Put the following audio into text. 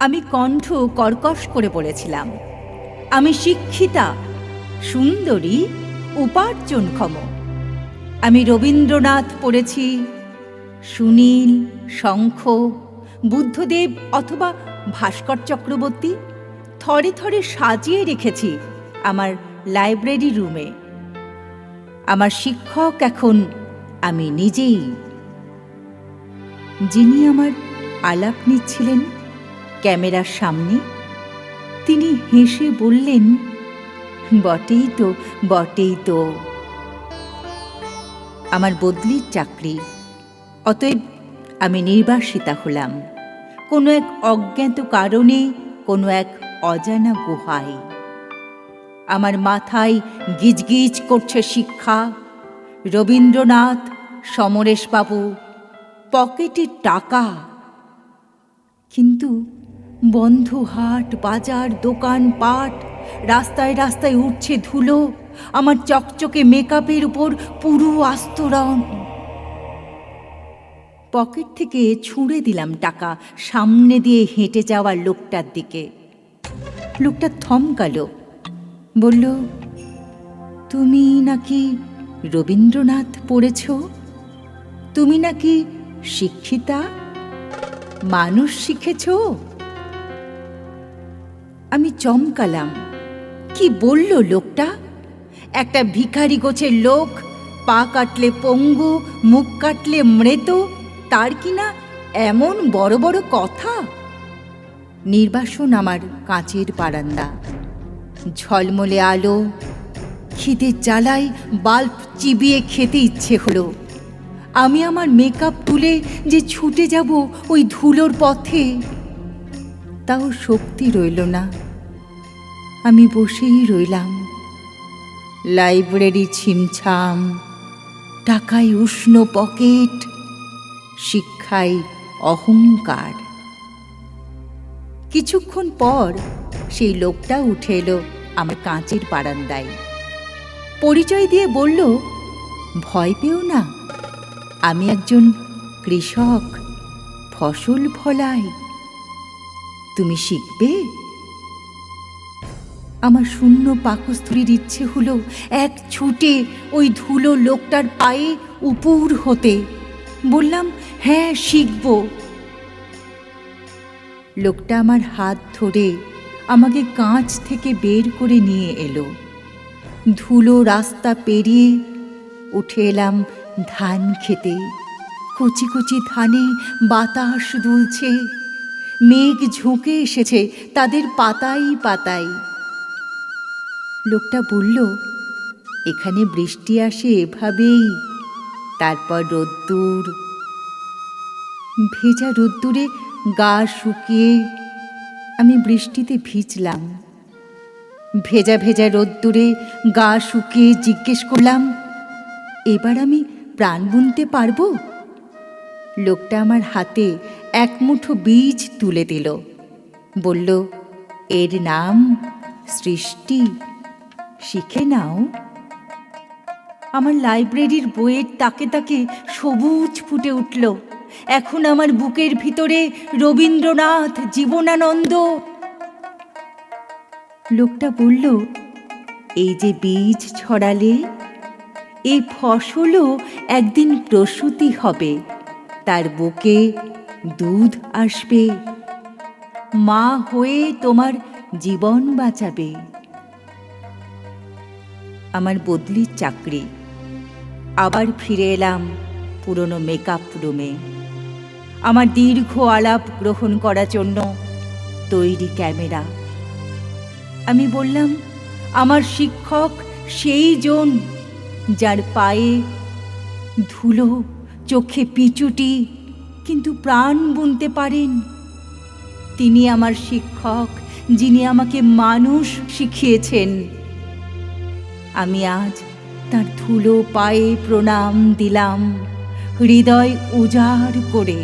আমি কণ্ঠ কর্কশ করে বলেছিলাম, আমি শিক্ষিতা, সুন্দরী, উপার্জনক্ষম। আমি রবীন্দ্রনাথ পড়েছি, সুনীল, শঙ্খ, বুদ্ধদেব অথবা ভাস্কর চক্রবর্তী, থরে থরে সাজিয়ে রেখেছি আমার লাইব্রেরি রুমে। আমার শিক্ষক এখন আমি নিজেই। যিনি আমার আলাপ নিচ্ছিলেন ক্যামেরার সামনে। তিনি হেসে বললেন, বটেই তো বটেই তো। আমার বদলির চাকরি। অতএব আমি নির্বাসিতা হলাম। কোনো এক অজ্ঞাত কারণে, কোনো এক অজানা গুহায়। আমার মাথায় গিজগিজ করছে শিক্ষা। রবীন্দ্রনাথ, সমরেশবাবু, পকেটে টাকা। কিন্তু বন্ধ হাট বাজার, দোকান, পাট, রাস্তায় রাস্তায় উঠছে ধুলো, আমার চকচকে মেকআপের উপর পুরো আস্তরণ। পকেট থেকে ছুঁড়ে দিলাম টাকা, সামনে দিয়ে হেঁটে যাওয়ার লোকটার দিকে। লোকটা থমকালো, বলল, তুমি নাকি রবীন্দ্রনাথ পড়েছ? তুমি নাকি শিক্ষিতা? মানুষ শিখেছ? আমি চমকালাম। কি বলল লোকটা? একটা ভিখারি গোছের লোক, পা কাটলে পঙ্গু, মুখ কাটলে মৃত, তার কিনা এমন বড় বড় কথা? নির্বাসন আমার কাঁচের বারান্দা। ঝলমলে আলো, খিদে জ্বালায় বাল্ব চিবিয়ে খেতে ইচ্ছে হলো। আমি আমার মেকআপ তুলে যে ছুটে যাব ওই ধুলোর পথে তাও শক্তি রইল না। আমি বসেই রইলাম। লাইব্রেরি ছিমছাম, টাকায় উষ্ণ পকেট, শিক্ষায় অহংকার। কিছুক্ষণ পর সেই লোকটা উঠে এলো আমার কাঁচের বারান্দায়। পরিচয় দিয়ে বলল, ভয় পেও না, আমি একজন কৃষক, ফসল ফলাই তুমি শিখবে? আমার শূন্য পাকস্থলীর ইচ্ছে হলো এক ছুটে ওই ধুলো লোকটার পায়ে উপুর হতে। বললাম হ্যাঁ শিখব। লোকটা আমার হাত ধরে আমাকে কাঁচ থেকে বের করে নিয়ে এলো। ধুলো রাস্তা পেরিয়ে উঠে এলাম ধান খেতে। কুচি কুচি ধানে বাতাস দুলছে। মেঘ ঝুঁকে এসেছে তাদের পাতাই পাতাই। লোকটা বলল, এখানে বৃষ্টি আসে এভাবেই। তারপর রোদ্দুর। ভেজা রোদ্দুরে গা শুকিয়ে আমি বৃষ্টিতে ভিজলাম। ভেজা ভেজা রোদ্দুরে গা শুকিয়ে জিজ্ঞেস করলাম, এবার আমি প্রাণ বুনতে পারব? লোকটা আমার হাতে এক মুঠো বীজ তুলে দিল। বলল, এর নাম সৃষ্টি। শিখে নাও। আমার লাইব্রেরির বইয়ের তাকে তাকে সবুজ ফুটে উঠল। এখন আমার বুকের ভিতরে রবীন্দ্রনাথ জীবনানন্দ। লোকটা বলল, এই যে বীজ ছড়ালে, এই ফসলও একদিন প্রসূতি হবে। তার বুকে দুধ আসবে। মা হয়ে তোমার জীবন বাঁচাবে। আমার বদলির চাকরি। আবার ফিরে এলাম পুরনো মেকআপ রুমে আমার দীর্ঘ আলাপ গ্রহণ করার জন্য তৈরি ক্যামেরা। আমি বললাম, আমার শিক্ষক সেই জন যার পায়ে ধুলো, চোখে পিচুটি কিন্তু প্রাণ বুনতে পারেন। তিনি আমার শিক্ষক, যিনি আমাকে মানুষ শিখিয়েছেন। আমি আজ তার ধুলো পায়ে প্রণাম দিলাম, হৃদয় উজাড় করে।